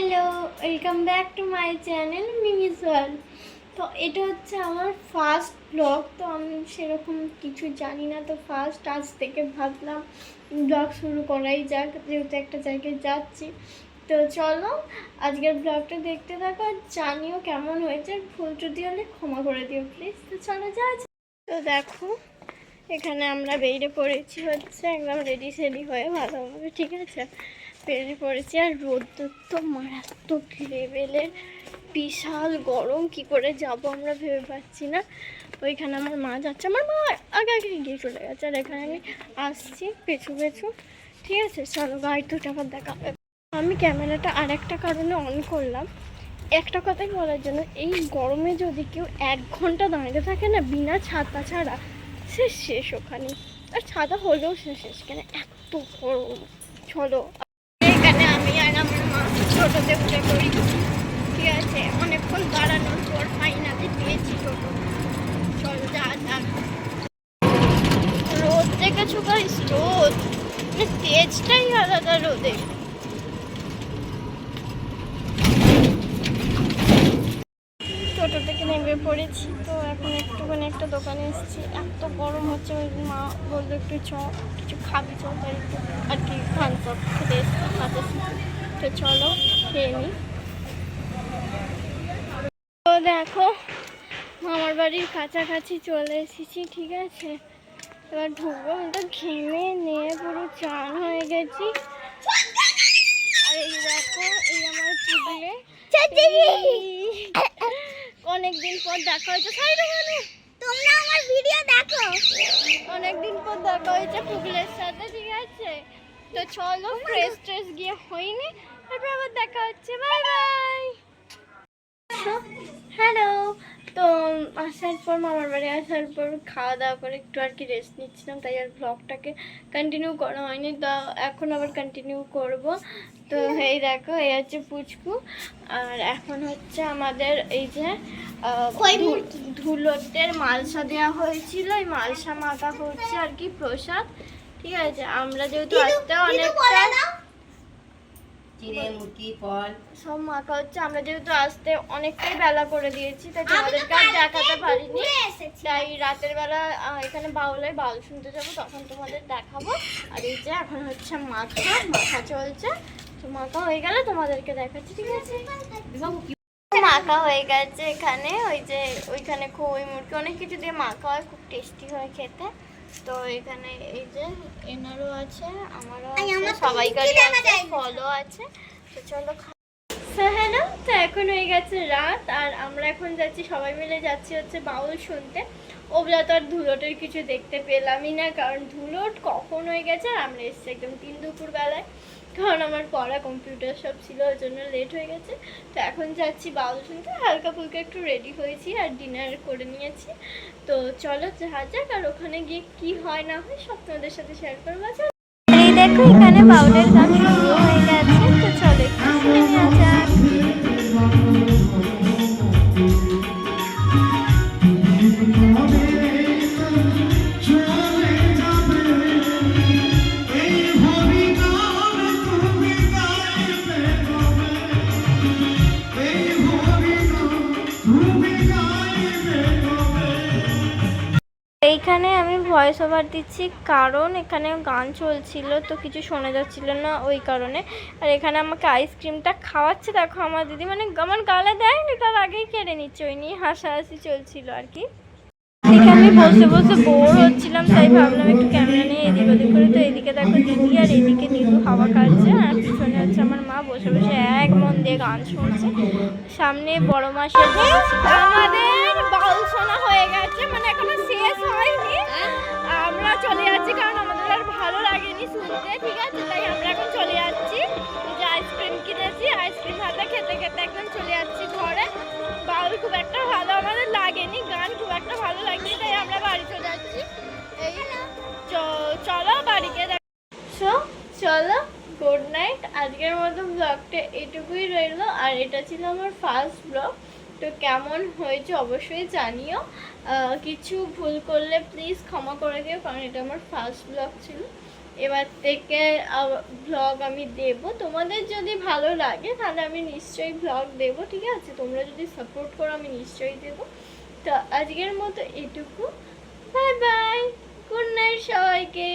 Hello welcome back to my channel memes world তো এটা হচ্ছে আমার ফার্স্ট ব্লগ তো আমি সেরকম কিছু জানি না, তো ফার্স্ট আজ থেকে ভাবলাম ব্লগ শুরু করাই যাক, যেহেতু একটা জায়গায় যাচ্ছি। তো চলো, আজকের ব্লগটা দেখতে থাকো আর জানিও কেমন হয়েছে ভুল যদি হলে ক্ষমা করে দিও প্লিজ তো চলো যা তো দেখো, এখানে আমরা বেরিয়ে পড়েছি হচ্ছে, একদম রেডি সেডি হয়ে ভালোভাবে, ঠিক আছে? বেরিয়ে পড়েছি আর রোদ তো মারাত্মক লেভেলের। বিশাল গরম, কি করে যাব আমরা ভেবে পাচ্ছি না। ওইখানে আমার মা যাচ্ছে। আমার মা আগে আগে গিয়ে চলে গেছে আর এখানে আমি আসছি পেছু পেছু। ঠিক আছে, চলো গাড়ি দুটো আবার দেখা আমি ক্যামেরাটা আর একটা কারণে অন করলাম। একটা কথাই বলার জন্য, এই গরমে যদি কেউ এক ঘণ্টা দাঁড়িয়ে থাকে না বিনা ছাতা ছাড়া, সে শেষ ওখানে। আর ছাতা হলেও সে শেষ কেন? এত গরম। চলো এখানে আমি আর আমার মা টোটোতে উঠে পড়ি ঠিক আছে, অনেকক্ষণ দাঁড়ানোর পর ফাইনালি পেয়েছি টোটো চলো যা যাক রোদ দেখেছ গাইস রোদ। মানে তেজটাই আলাদা রোদে টোটো থেকে নেমে পড়েছি, তো এখন একটুখানি একটা দোকানে এসেছি। এত গরম হচ্ছে, ওই মা বলল একটু চ, কিছু খাবি চ, তাই একটু আর কি সব খেতে এসেছি। তো চলো। খেয়ে নিই তো দেখো মামার বাড়ির কাছাকাছি চলে এসেছি ঠিক আছে? এবার ঢুকবো আমি তো ঘেমে নিয়ে পুরো চান হয়ে গেছি। আর এই দেখো এই আমার পুকুরে অনেকদিন পর দেখা হয়েছে। মানে তোমরা আমার ভিডিও দেখো। অনেকদিন পর দেখা হয়েছে পুকুরের সাথে ঠিক আছে? তো চলো ফ্রেশ ট্রেশ গিয়ে হয়নি। তারপর আবার দেখা হচ্ছে। বাই বাই হ্যালো তো আসার পর মামার বাড়ি আসার পর খাওয়া দাওয়া করে একটু আর কি রেস্ট নিচ্ছিলাম তাই আর ব্লগটাকে কন্টিনিউ করা হয়নি। তো এখন আবার কন্টিনিউ করব। তো এই দেখো এই হচ্ছে পুচকু। আর এখন হচ্ছে আমাদের এই যে আহ, কই ধু- মুরগি? ধুলোতের মালসা দেওয়া হয়েছিল। এই মালসা মাখা হচ্ছে আর কি প্রসাদ। ঠিক আছে আমরা যেহেতু আসতে অনেকটা চিড়ে মুরগি ফল। সব মাখা হচ্ছে আমরা যেহেতু আসতে অনেকটাই বেলা করে দিয়েছি তাই তোমাদেরকে আর দেখাতে পারিনি। তাই রাতের বেলা এখানে বাউলায় বাউল শুনতে যাব তখন তোমাদের দেখাবো। আর এই যে এখন হচ্ছে মাখা মাখা চলছে। তো মাখা হয়ে গেলে তোমাদেরকে দেখাচ্ছি ঠিক আছে? মাখা হয়ে গেছে এখানে ওই যে ওইখানে খই মুরগি অনেক কিছু দিয়ে মাখা হয় খুব টেস্টি হয় খেতে। তো এখানে এই যে এনারও আছে আমারও সবাইকারই আছে ফলও আছে। তো চলো হ্যালো তো এখন হয়ে গেছে রাত আর আমরা এখন যাচ্ছি সবাই মিলে যাচ্ছি হচ্ছে বাউল শুনতে। ওগুলা তো আর ধুলোটের কিছু দেখতে পেলামই না কারণ ধুলোট কখন হয়ে গেছে আর আমরা এসেছি একদম তিন দুপুর বেলায় কারণ আমার পড়া কম্পিউটার সব ছিল, ওই জন্য লেট হয়ে গেছে। তো এখন যাচ্ছি বাউল শুনতে, হালকা ফুলকা একটু রেডি হয়েছি আর ডিনার করে নিয়েছি। তো চলো যা যাক, আর ওখানে গিয়ে কি হয় না হয় সব তোমাদের সাথে শেয়ার করব। আচ্ছা দেখো এখানে বাউলের গান। এইখানে আমি ভয়েস ওভার দিচ্ছি, কারণ এখানে গান চলছিল তো কিছু শোনা যাচ্ছিল না ওই কারণে। আর এখানে আমাকে আইসক্রিমটা খাওয়াচ্ছে, দেখো আমার দিদি মানে আমার গালে দেয়নি, তার আগেই কেড়ে নিচ্ছে, ওই নিয়ে হাসাহাসি চলছিল আর কি। আমি বসে বসে বোর হচ্ছিলাম, তাই ভাবলাম একটু ক্যামেরা নিয়ে এদিক ওদিক করে, তো এদিকে দেখো দিদি আর এদিকে দিদু হাওয়া কাটছে আর পিছনে হচ্ছে আমার মা বসে বসে এক মন দিয়ে গান শুনছে। সামনে বড় মাসের আমাদের বাউল শোনা হয়ে গেছে মানে এখনও শেষ ঠিক আছে, তাই আমরা এখন চলে যাচ্ছি। যে আইসক্রিম কিনেছি আইসক্রিম হাতে খেতে খেতে একদম চলে যাচ্ছি ঘরে। বাউল খুব একটা ভালো আমাদের লাগেনি, গান খুব একটা ভালো লাগেনি, তাই আমরা বাড়ি চলে যাচ্ছি। এই চলো দেখ সো, চলো গুড নাইট আজকের মতো ব্লগটা এটুকুই রইল, আর এটা ছিল আমার ফার্স্ট ব্লগ তো কেমন হয়েছে অবশ্যই জানিও। কিছু ভুল করলে প্লিজ ক্ষমা করে দিও, কারণ এটা আমার ফার্স্ট ব্লগ ছিল। এবার থেকে ব্লগ আমি দেব। তোমাদের যদি ভালো লাগে, তাহলে আমি নিশ্চয়ই ব্লগ দেব, ঠিক আছে? তোমরা যদি সাপোর্ট করো, আমি নিশ্চয়ই দেব। তো আজকের মতো এটুকু। বাই বাই গুড নাইট সবাইকে।